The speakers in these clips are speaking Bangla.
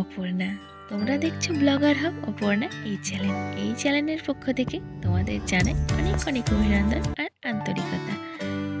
অপর্ণা। তোমরা দেখছ ব্লগার হাব অপর্ণা এই চ্যানেল। এই চ্যানেলের পক্ষ থেকে তোমাদের জানাই অনেক অনেক অভিনন্দন আর আন্তরিকতা।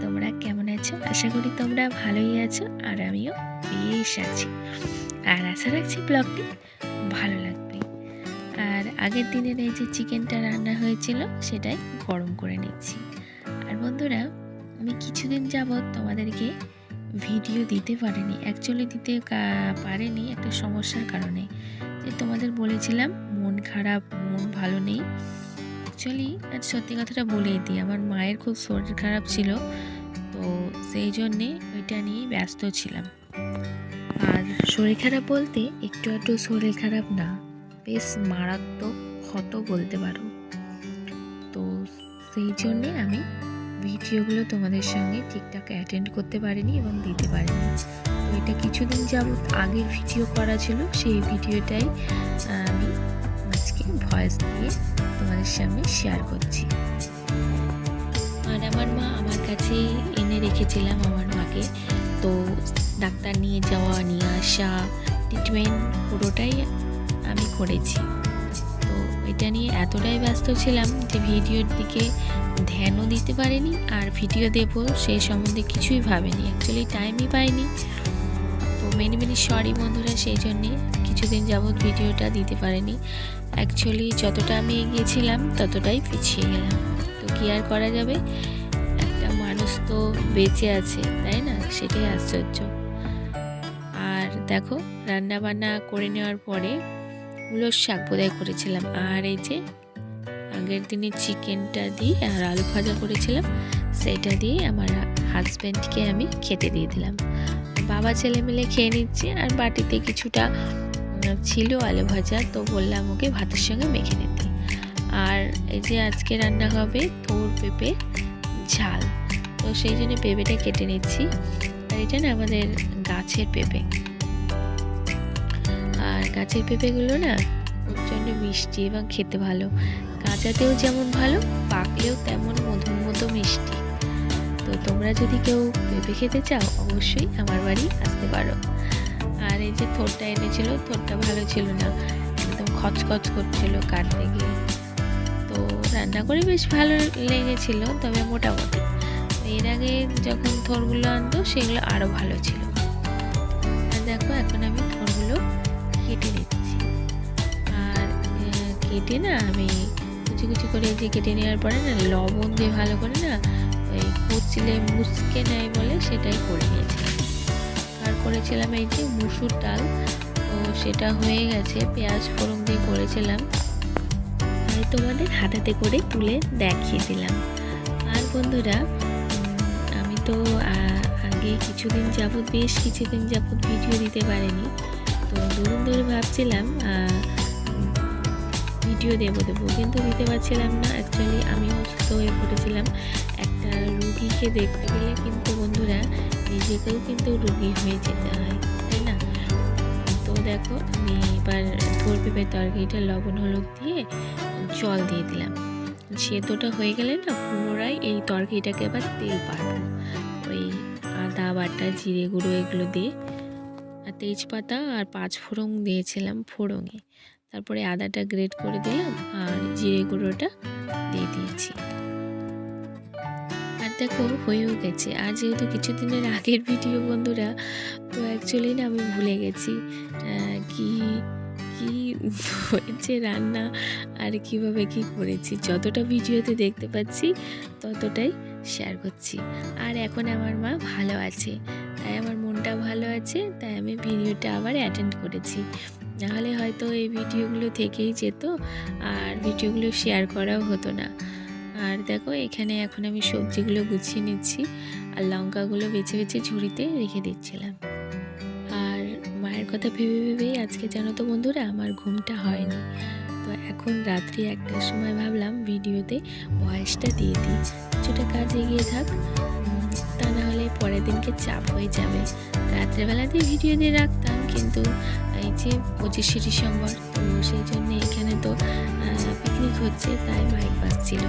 তোমরা কেমন আছো? আশা করি তোমরা ভালোই আছো আর আমিও বেশ আছি। আর আশা রাখছি ব্লগটি ভালো লাগবে। আর আগের দিনের এই যে চিকেনটা রান্না হয়েছিল, সেটাই গরম করে নিচ্ছি। আর বন্ধুরা, আমি কিছুদিন যাবৎ তোমাদেরকে ভিডিও দিতে পারিনি। অ্যাকচুয়ালি দিতে পারিনি একটা সমস্যার কারণে। যে তোমাদের বলেছিলাম, মন খারাপ, মন ভালো নেই। অ্যাকচুয়ালি আজ সত্যি কথাটা বলেই দিই, আমার মায়ের খুব শরীর খারাপ ছিল। তো সেই জন্যে ওইটা নিয়েই ব্যস্ত ছিলাম। আর শরীর খারাপ বলতে একটু একটু শরীর খারাপ না, বেশ মারাত্মক ক্ষত বলতে পারো। তো সেই জন্যে আমি ভিডিওগুলো তোমাদের সঙ্গে ঠিকঠাক অ্যাটেন্ড করতে পারিনি এবং দিতে পারিনি। তো এটা কিছুদিন যাবৎ আগের ভিডিও করা ছিল, সেই ভিডিওটাই আমি আজকে ভয়েস দিয়ে তোমাদের সামনে শেয়ার করছি। আর আমার মা আমার কাছে এনে রেখেছিলাম আমার মাকে। তো ডাক্তার নিয়ে যাওয়া, নিয়ে আসা ট্রিটমেন্ট পুরোটাই আমি করেছি। এটা নিয়ে এতটাই ব্যস্ত ছিলাম যে ভিডিওর দিকে ধ্যানও দিতে পারিনি আর ভিডিও দেব সেই সম্বন্ধে কিছুই ভাবিনি। অ্যাকচুয়ালি টাইমই পাইনি। তো মেনি মেনি সরি বন্ধুরা, সেই জন্যে কিছুদিন যাবৎ ভিডিওটা দিতে পারিনি। অ্যাকচুয়ালি যতটা আমি এগিয়েছিলাম, ততটাই পিছিয়ে গেলাম। তো কি আর করা যাবে? একটা মানুষ তো বেঁচে আছে, তাই না? সেটাই আশ্চর্য। আর দেখো রান্না বান্না করে নেওয়ার পরে মূলোর শাক বোধহয় করেছিলাম। আর এই যে আগের দিনে চিকেনটা দিয়ে আর আলু ভাজা করেছিলাম, সেটা দিয়ে আমার হাজব্যান্ডকে আমি খেতে দিয়ে দিলাম। বাবা ছেলে মিলে খেয়ে নিচ্ছে আর বাটিতে কিছুটা ছিল আলু ভাজা, তো বললাম ওকে ভাতের সঙ্গে মেখে নিতে। আর এই যে আজকে রান্না হবে তোর পেঁপে ঝাল। তো সেই জন্য পেঁপেটা কেটে নিচ্ছি। আর এটা না আমাদের গাছের পেঁপে। গাছের পেঁপেগুলো না প্রচণ্ড মিষ্টি এবং খেতে ভালো। কাঁচাতেও যেমন ভালো, পাকলেও তেমন মধুর মতো মিষ্টি। তো তোমরা যদি কেউ পেঁপে খেতে চাও, অবশ্যই আমার বাড়ি আসতে পারো। আর এই যে থোরটা এনেছিল, থোরটা ভালো ছিল না। একদম খচখচ করছিল কাটতে গিয়ে। তো রান্না করে বেশ ভালো লেগেছিল, তবে মোটামুটি। এর আগে যখন থোরগুলো আনতো, সেগুলো আরও ভালো ছিল। আর দেখো, এখন আমি থোরগুলো কেটে নিচ্ছি। আর কেটে না আমি কুচি কুচি করে যে কেটে নেওয়ার পরে না লবণ দিয়ে ভালো করে না এই কুচিলে মুসকে নেয় বলে সেটাই করে নিয়েছিলাম আর করেছিলাম এই যে মুসুর ডাল, তো সেটা হয়ে গেছে, পেঁয়াজ ফোড়ন দিয়ে করেছিলাম। আমি তোমাদের হাতাতে করে তুলে দেখিয়ে দিলাম। আর বন্ধুরা আমি তো আগে কিছুদিন যাবৎ, বেশ কিছুদিন যাবৎ ভিডিও দিতে পারিনি। তো দুদিন ধরে ভাবছিলাম ভিডিও দেবো দেবো, কিন্তু দিতে পারছিলাম না। অ্যাকচুয়ালি আমি অসুস্থ হয়ে পড়েছিলাম। একটা রুগীকে দেখতে গেলে কিন্তু বন্ধুরা, নিজেকেও কিন্তু রুগী হয়ে যেতে হয়, তাই না? তো দেখো, আমি এবার থোর পেঁপের তরকারিটা লবণ, হলুদ দিয়ে জল দিয়ে দিলাম। সেদ্ধটা হয়ে গেলে না পুনরায় এই তরকারিটাকে এবার তেল পারব ওই আদা, বাটা, জিরে গুঁড়ো এগুলো দিয়ে তেজপাতা আর পাঁচ ফোড়ন দিয়েছিলাম ফোড়ঙে তারপরে আদাটা গ্রেট করে দিলাম আর জিরে গুঁড়োটা দিয়ে দিয়েছি। আর দেখো, হয়েও গেছে। আর যেহেতু কিছুদিনের আগের ভিডিও বন্ধুরা, তো অ্যাকচুয়ালি না আমি ভুলে গেছি কি কি হয়েছে রান্না আর কীভাবে কি করেছি, যতটা ভিডিওতে দেখতে পাচ্ছি, ততটাই শেয়ার করছি। আর এখন আমার মা ভালো আছে। মনটা ভালো আছে, তাই আমি ভিডিওটা আবার অ্যাটেন্ড করেছি। নাহলে হয়তো এই ভিডিওগুলো থেকেই যেত, আর ভিডিওগুলো শেয়ার করাও হতো না। আর দেখো, এখানে এখন আমি সবজিগুলো গুছিয়ে নিচ্ছি, আর লঙ্কাগুলো বেছে বেছে ঝুড়িতে রেখে দিচ্ছিলাম। আর মায়ের কথা ভেবে ভেবেই আজকে জানো তো বন্ধুরা, আমার ঘুমটা হয়নি। তো এখন রাত্রি একটার সময় ভাবলাম ভিডিওতে ভয়েসটা দিয়ে দিই। কিছুটা কাজ এগিয়ে থাক পরের দিনকে চাপ হয়ে যাবে। রাত্রেবেলাতে ভিডিও দিয়ে রাখতাম, কিন্তু এই যে পঁচিশে ডিসেম্বর, তো সেই জন্য এখানে তো পিকনিক হচ্ছে, তাই বাইক বাজছিল।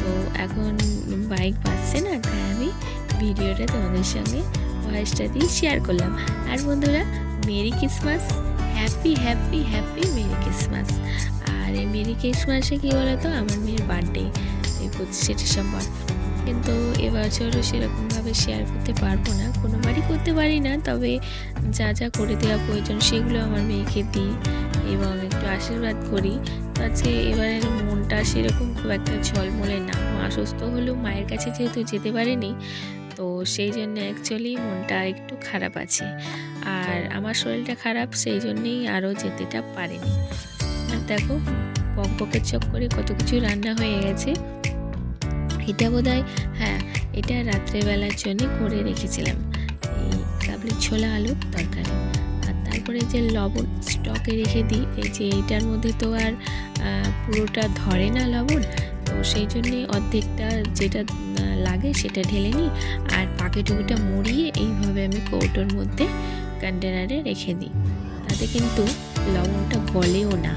তো এখন বাইক বাজছে না, তাই আমি ভিডিওটা তোমাদের সঙ্গে ভয়েসটা দিয়ে শেয়ার করলাম। আর বন্ধুরা merry Christmas happy happy happy merry Christmas আর এই মেরি ক্রিসমাসে কী বলতো? আমার মেয়ের বার্থডে এই পঁচিশে ডিসেম্বর। কিন্তু এবছর সেরকমভাবে শেয়ার করতে পারব না। কোনোবারই করতে পারি না, তবে যা যা করে দেওয়া প্রয়োজন সেগুলো আমার মেয়েকে দিই এবং একটু আশীর্বাদ করি। আজকে এবারের মনটা সেরকম খুব একটা ঝলমলে না। মা সুস্থ হলেও মায়ের কাছে যেহেতু যেতে পারিনি, তো সেই জন্য অ্যাকচুয়ালি মনটা একটু খারাপ আছে। আর আমার শরীরটা খারাপ, সেই জন্যেই আরও যেতেটা পারিনি। দেখো, বক বকের চক করে কত কিছু রান্না হয়ে গেছে। এটা বোধ হ্যাঁ এটা রাত্রেবেলার জন্য করে রেখেছিলাম। এই কাবলি ছোলা আলুর তরকারি। আর তারপরে যে লবণ স্টকে রেখে দিই, এই যে এইটার মধ্যে তো আর পুরোটা ধরে না লবণ, তো সেই জন্যে অর্ধেকটা যেটা লাগে সেটা ঢেলে নিই। আর পাকেটুকুটা মুড়িয়ে এইভাবে আমি কৌটোর মধ্যে কন্টেনারে রেখে দিই। তাতে কিন্তু লবণটা গলেও না।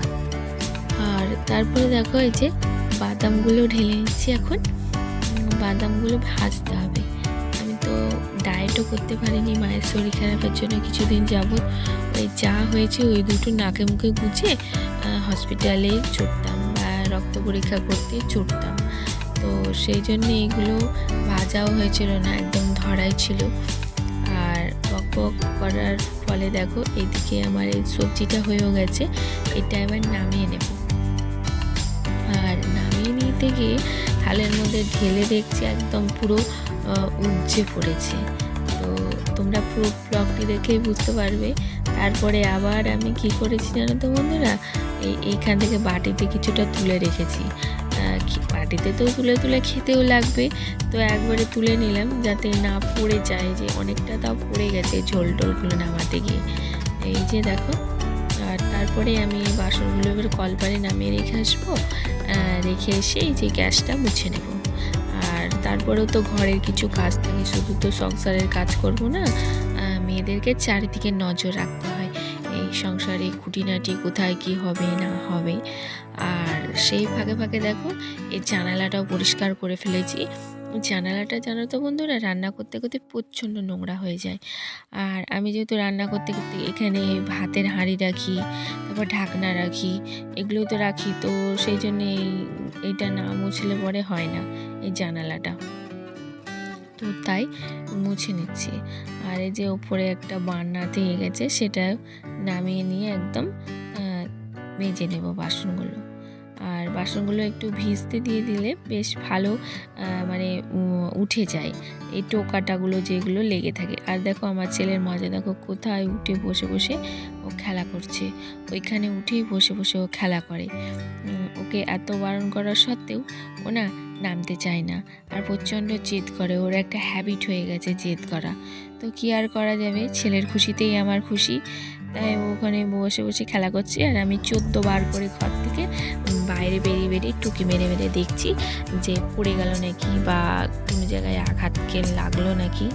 আর তারপরে দেখো এই যে বাদামগুলো ঢেলে নিচ্ছি এখন। বাদামগুলো ভাজতে হবে। আমি তো ডায়েটও করতে পারিনি, মায়ের শরীর খারাপের জন্য কিছুদিন যাবৎ। ওই যা হয়েছে ওই দুটো নাকে মুখে গুজে হসপিটালে ছুটতাম বা রক্ত পরীক্ষা করতে ছুটতাম। তো সেই জন্য এগুলো ভাজাও হয়েছিল না, একদম ধরাই ছিল। আর বক বক করার ফলে দেখো, এদিকে আমার এই সবজিটা হয়েও গেছে, এটা এবার নামিয়ে নেব। আর নামিয়ে নিতে গিয়ে থালের মধ্যে ঢেলে দেখছি, একদম পুরো উপচে পড়েছে। তো তোমরা পুরো ব্লগটি দেখেই বুঝতে পারবে। তারপরে আবার আমি কি করেছি জানো তো বন্ধুরা? এই, এইখান থেকে বাটিতে কিছুটা তুলে রেখেছি। বাটিতে তো তুলে তুলে খেতেও লাগবে। তো একবারে তুলে নিলাম যাতে না পড়ে যায়, যে অনেকটা তাও পড়ে গেছে ঝোল টোলগুলো নামাতে গিয়ে। এই যে দেখো তারপরে আমি বাসনগুলো এবার কলপারে নামিয়ে রেখে আসব রেখে এসে যে গ্যাসটা মুছে নেব। আর তারপরেও তো ঘরের কিছু কাজ থাকে, শুধু তো সংসারের কাজ করব না মেয়েদেরকে চারিদিকে নজর রাখতে হয়, এই সংসারে খুঁটিনাটি কোথায় কি হবে না হবে। আর সেই ফাঁকে ফাঁকে দেখো, এই জানালাটাও পরিষ্কার করে ফেলেছি জানালাটা জানো তো বন্ধুরা, রান্না করতে করতে প্রচণ্ড নোংরা হয়ে যায়। আর আমি যেহেতু রান্না করতে করতে এখানে ভাতের হাঁড়ি রাখি, তারপর ঢাকনা রাখি এগুলো তো রাখি, তো সেই জন্যে এই- এইটা না মুছলে পরে হয় না এই জানালাটা। তো তাই মুছে নিচ্ছি। আর এই যে ওপরে একটা বান্না থেকে গেছে, সেটা নামিয়ে নিয়ে একদম মেজে নেব বাসনগুলো। আর বাসনগুলো একটু ভিজতে দিয়ে দিলে বেশ ভালো মানে উঠে যায়। এই টোকাটাগুলো যেগুলো লেগে থাকে। আর দেখো আমার ছেলের মজা, দেখো কোথায় উঠে বসে বসে ও খেলা করছে। ওইখানে উঠেই বসে বসে ও খেলা করে। ওকে এত বারণ করা সত্ত্বেও ও না নামতে চায় না। আর প্রচণ্ড জেদ করে। ওর একটা হ্যাবিট হয়ে গেছে জেদ করা। তো কি আর করা যাবে? ছেলের খুশিতেই আমার খুশি। তাই ওখানে বসে বসে খেলা করছি আর আমি চোদ্দ বার করে ঘর থেকে বাইরে বেরিয়ে বেরিয়ে টুকি মেরে মেরে দেখছি যে পড়ে গেল নাকি বা কোনো জায়গায় আঘাত লাগল নাকি।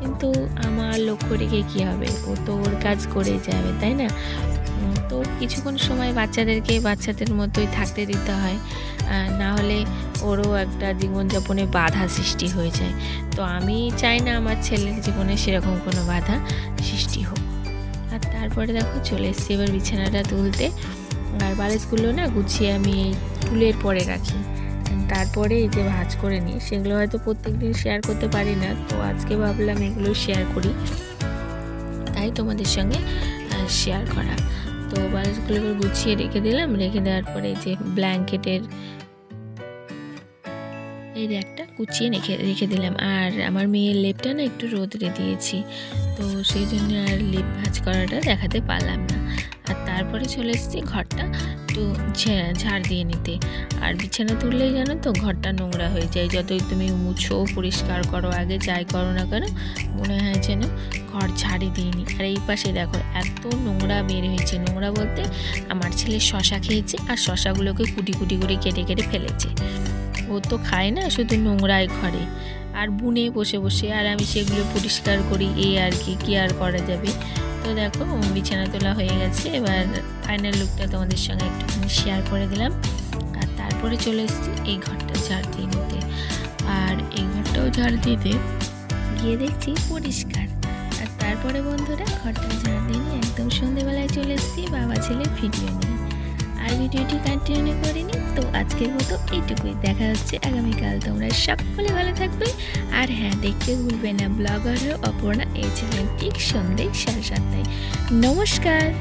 কিন্তু আমার লক্ষ্য রেখে কী হবে? ও তো ওর কাজ করে যাবে, তাই না? তো কিছুক্ষণ সময় বাচ্চাদেরকে বাচ্চাদের মতোই থাকতে দিতে হয়। না হলে ওরও একটা জীবনযাপনে বাধা সৃষ্টি হয়ে যায়। তো আমি চাই না আমার ছেলের জীবনে সেরকম কোনো বাধা সৃষ্টি হোক। আর তারপরে দেখো চলে এসছি এবার বিছানাটা তুলতে। আর বালিশগুলো না গুছিয়ে আমি টুলের পরে রাখি। তারপরে এই যে ভাজ করে নিই। সেগুলো হয়তো প্রত্যেক দিন শেয়ার করতে পারি না। তো আজকে ভাবলাম এগুলো শেয়ার করি। তাই তোমাদের সঙ্গে শেয়ার করা। তো বালিশগুলো গুছিয়ে রেখে দিলাম। রেখে দেওয়ার পরে যে ব্ল্যাঙ্কেটের এই একটা কুচিয়ে রেখে রেখে দিলাম। আর আমার মেয়ের লেপটা না একটু রোদরে দিয়েছি। তো সেই জন্য আর লেপ ভাজ করাটা দেখাতে পারলাম না। তারপরে চলে এসেছি ঘরটা একটু ঝাড় দিয়ে নিতে। আর বিছানা তুললেই জানো তো ঘরটা নোংরা হয়ে যায়। যতই তুমি মুছো, পরিষ্কার করো, আগে যাই করো না কেন, মনে হয় যেন ঘর ঝাড়ি দিইনি আর এই পাশে দেখো এত নোংরা বের হয়েছে। নোংরা বলতে আমার ছেলে শশা খেয়েছে আর শশাগুলোকে কুটি কুটি করে কেটে কেটে ফেলেছে। ও তো খায় না, শুধু নোংরায় ঘরে। আর বুনে বসে বসে, আর আমি সেগুলো পরিষ্কার করি, এই আর কি কি আর করা যাবে? তো দেখো বিছানা তোলা হয়ে গেছে। এবার ফাইনাল লুকটা তোমাদের সঙ্গে একটুখানি শেয়ার করে দিলাম। আর তারপরে চলে এসেছি এই ঘরটা ঝাড় দিয়ে নিতে আর এই ঘরটাও ঝাড় দিতে গিয়ে দেখছি পরিষ্কার। আর তারপরে বন্ধুরা, ঘরটা ঝাড় দিয়ে একদম সন্ধেবেলায় চলে এসেছি, বাবা ছেলে ভিডিও নিয়ে। আর ভিডিওটি কন্টিনিউ করিনি, তো আজকের মতো এইটুকুই। দেখা হচ্ছে আগামীকাল। তোমরা সকলে ভালো থাকবে। আর হ্যাঁ দেখতে ভুলবে না, ব্লগার অপর্ণা, এই চ্যানেলটি ঠিক সন্ধ্যে সাড়ে সাতটায়। নমস্কার!